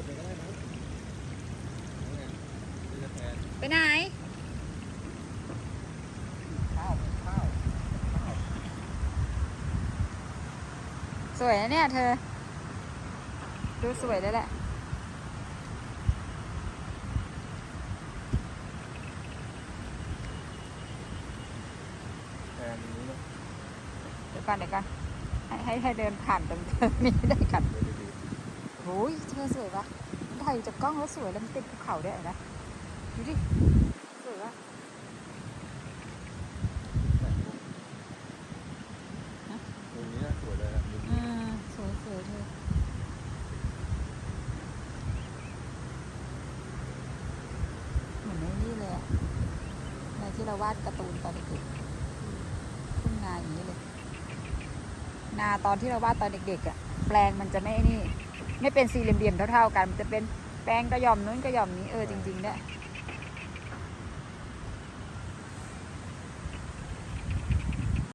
ดไปก็ได้นะนี่ไงนี่จะแทนไปไหนข้าวข้าวข้าวสวยนะเนี่ยเธอ ดูสวยแล้วแหละแทนนี้เนาะเดี๋ยวก่อนเดี๋ยวก่อนให้ให้ให้เดินผ่านตรงนี้ได้กัน เดี๋ยวดีโอ้ยเธอสวยปะถ่ายจากกล้องแล้วสวยแล้วมันติดภูเขาด้วยเห็นไหมดูดิสวยปะๆแต่งมุมฮะมุมนี้น่าสวยเลยอะมุมอ่านี้สวยสวยเธอเหมือนในนี่เลยอะในที่เราวาดการ์ตูนตอนเด็กๆทุ่งนาอย่างนี้เลย นาตอนที่เราวาดตอนเด็กๆอะแปลงมันจะไม่นี่ ไม่เป็นสี่เหลี่ยมๆเท่าๆกันมัน จะเป็นแป้งกระยอมนู้นกระยอมนี้เออจริงๆด้วย